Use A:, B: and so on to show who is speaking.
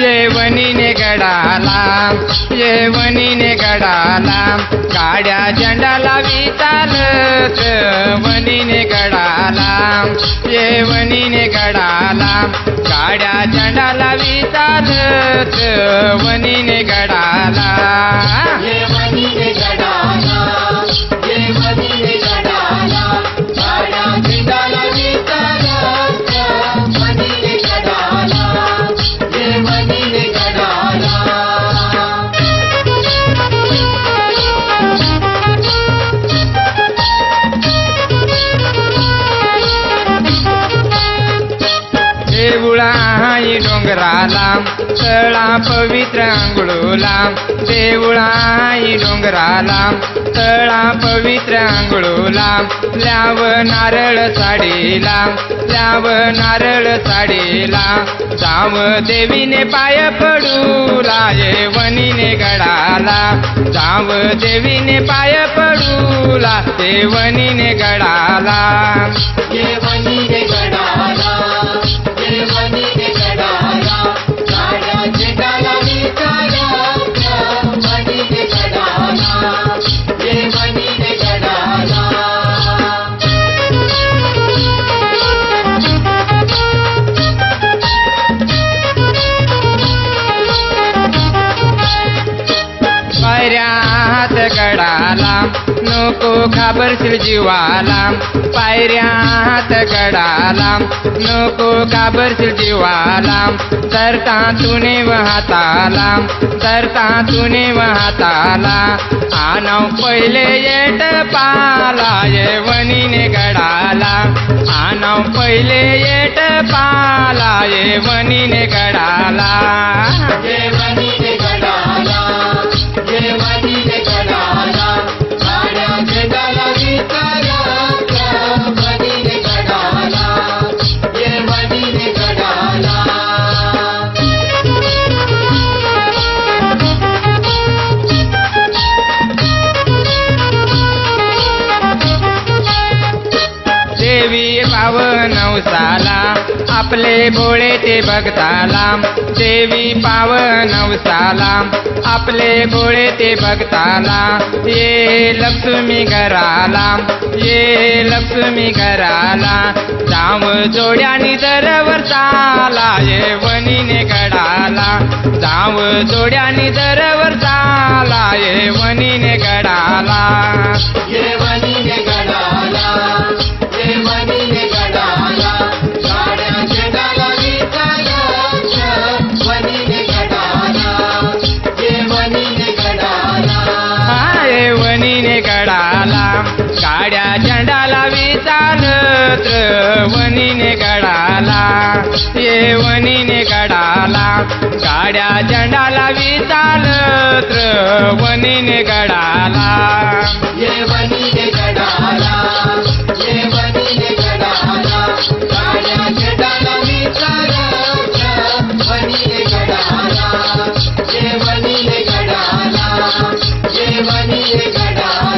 A: येवणीने गडाला येवणीने गडाला गाड्या झेंडाला विचारत वणीने गडाला येवणीने गडाला गाड्या झेंडाला विचारत
B: वनीने गडाला.
A: हाई डोंगराला तळा पवित्र आंघोळूला. देवळा आई डोंगराला तळा पवित्र आंघोळूला. ल्याव नारळ साडीला ल्याव नारळ साडीला जाव देवीने पाय पडूला ये वनीने गडाला. जाव देवीने पाय पडूला ते वनीने गडाला. नको घाबरशील जीवाला पायऱ्या हात गडाला नको घाबरशील जीवाला तरता तुने हाताला. तरता तुने हाताला. आनाव पहिले येट पाला येवनीने गडाला. आनाव पहिले येट पाला
B: येवनीने गडाला.
A: देवी पावन नवसाला आपले भोळे ते भक्ताला. देवी पावन नवसाला आपले भोळे ते भक्ताला. ये लक्ष्मी घराला ये लक्ष्मी घराला. जाम जोड्यानी दरवर चाला ये वनीने गडाला. जाम जोड्यानी दरवर चाला
B: काड्या झेंडाला विचारत वनीने गडाला. येवनीने गडाला
A: गडाला. वनीने गडाला. गडाला
B: गडाला.